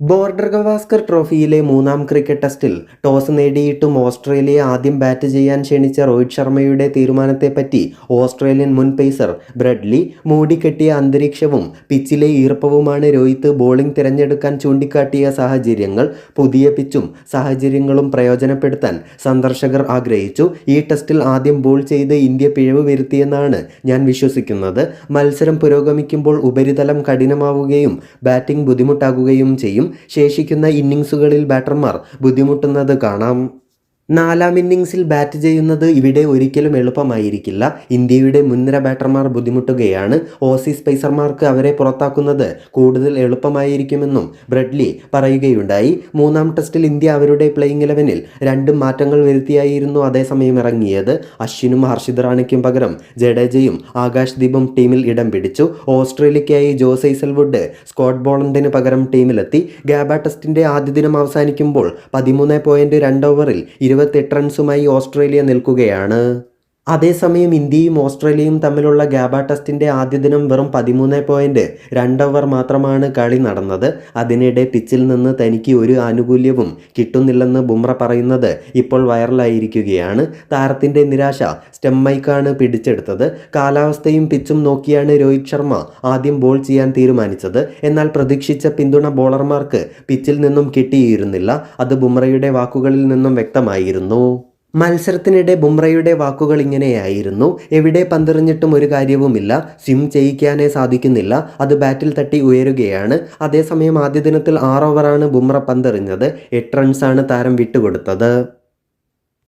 Border Gavaskar ട്രോഫിയിലെ മൂന്നാം cricket ടെസ്റ്റിൽ toss നേടിയിട്ടും ഓസ്ട്രേലിയ ആദ്യം ബാറ്റ് ചെയ്യാൻ ക്ഷണിച്ച രോഹിത് ശർമ്മയുടെ തീരുമാനത്തെപ്പറ്റി ഓസ്ട്രേലിയൻ മുൻ പേസർ ബ്രഡ്ലി മൂടിക്കെട്ടിയ അന്തരീക്ഷവും പിച്ചിലെ ഈർപ്പവുമാണ് രോഹിത് ബോളിംഗ് തിരഞ്ഞെടുക്കാൻ ചൂണ്ടിക്കാട്ടിയ സാഹചര്യങ്ങൾ. പുതിയ പിച്ചും സാഹചര്യങ്ങളും പ്രയോജനപ്പെടുത്താൻ സന്ദർശകർ ആഗ്രഹിച്ചു. ഈ ടെസ്റ്റിൽ ആദ്യം ബോൾ ചെയ്ത് ഇന്ത്യ പിഴവ് വരുത്തിയെന്നാണ് ഞാൻ വിശ്വസിക്കുന്നത്. മത്സരം പുരോഗമിക്കുമ്പോൾ ഉപരിതലം കഠിനമാവുകയും ബാറ്റിംഗ് ബുദ്ധിമുട്ടാകുകയും ചെയ്യും. ശേഷിക്കുന്ന ഇന്നിങ്സുകളിൽ ബാറ്റർമാർ ബുദ്ധിമുട്ടുന്നത് കാണാം. നാലാം ഇന്നിങ്സിൽ ബാറ്റ് ചെയ്യുന്നത് ഇവിടെ ഒരിക്കലും എളുപ്പമായിരിക്കില്ല. ഇന്ത്യയുടെ മുൻനിര ബാറ്റർമാർ ബുദ്ധിമുട്ടുകയാണ്. ഓസീസ് പേസർമാർക്ക് അവരെ പുറത്താക്കുന്നത് കൂടുതൽ എളുപ്പമായിരിക്കുമെന്നും ബ്രഡ്ലി പറയുകയുണ്ടായി. മൂന്നാം ടെസ്റ്റിൽ ഇന്ത്യ അവരുടെ പ്ലേയിങ് ഇലവനിൽ രണ്ടും മാറ്റങ്ങൾ വരുത്തിയായിരുന്നു അതേസമയം ഇറങ്ങിയത്. അശ്വിനും ഹർഷിത് റാണിക്കും പകരം ജഡേജയും ആകാശ് ദീപും ടീമിൽ ഇടം പിടിച്ചു. ഓസ്ട്രേലിയയ്ക്കായി ജോസ് ഐസൽവുഡ് സ്കോട്ട് ബോളണ്ടിന് പകരം ടീമിലെത്തി. ഗാബ ടെസ്റ്റിന്റെ ആദ്യ ദിനം അവസാനിക്കുമ്പോൾ പതിമൂന്ന് പോയിന്റ് രണ്ട് ഓവറിൽ ഇരുപത്തെട്ട് റൺസുമായി ഓസ്ട്രേലിയ നിൽക്കുകയാണ്. അതേസമയം ഇന്ത്യയും ഓസ്ട്രേലിയയും തമ്മിലുള്ള ഗാബ ടെസ്റ്റിന്റെ ആദ്യ ദിനം വെറും പതിമൂന്ന് പോയിന്റ് രണ്ട് ഓവർ മാത്രമാണ് കളി നടന്നത്. അതിനിടെ പിച്ചിൽ നിന്ന് തനിക്ക് ഒരു ആനുകൂല്യവും കിട്ടുന്നില്ലെന്ന് ബുംറ പറയുന്നത് ഇപ്പോൾ വൈറലായിരിക്കുകയാണ്. താരത്തിന്റെ നിരാശ സ്റ്റെമ്മൈക്കാണ് പിടിച്ചെടുത്തത്. കാലാവസ്ഥയും പിച്ചും നോക്കിയാണ് രോഹിത് ശർമ്മ ആദ്യം ബോൾ ചെയ്യാൻ തീരുമാനിച്ചത്. എന്നാൽ പ്രതീക്ഷിച്ച പിന്തുണ ബോളർമാർക്ക് പിച്ചിൽ നിന്നും കിട്ടിയിരുന്നില്ല. അത് ബുംറയുടെ വാക്കുകളിൽ നിന്നും വ്യക്തമായിരുന്നു. മത്സരത്തിനിടെ ബുംറയുടെ വാക്കുകൾ ഇങ്ങനെയായിരുന്നു. എവിടെ പന്തെറിഞ്ഞിട്ടും ഒരു കാര്യവുമില്ല. സ്വിം ചെയ്യിക്കാനേ സാധിക്കുന്നില്ല. അത് ബാറ്റിൽ തട്ടി ഉയരുകയാണ്. അതേസമയം ആദ്യ ദിനത്തിൽ ആറ് ഓവറാണ് ബുംറ പന്തെറിഞ്ഞത്. എട്ട് റൺസാണ് താരം വിട്ടുകൊടുത്തത്.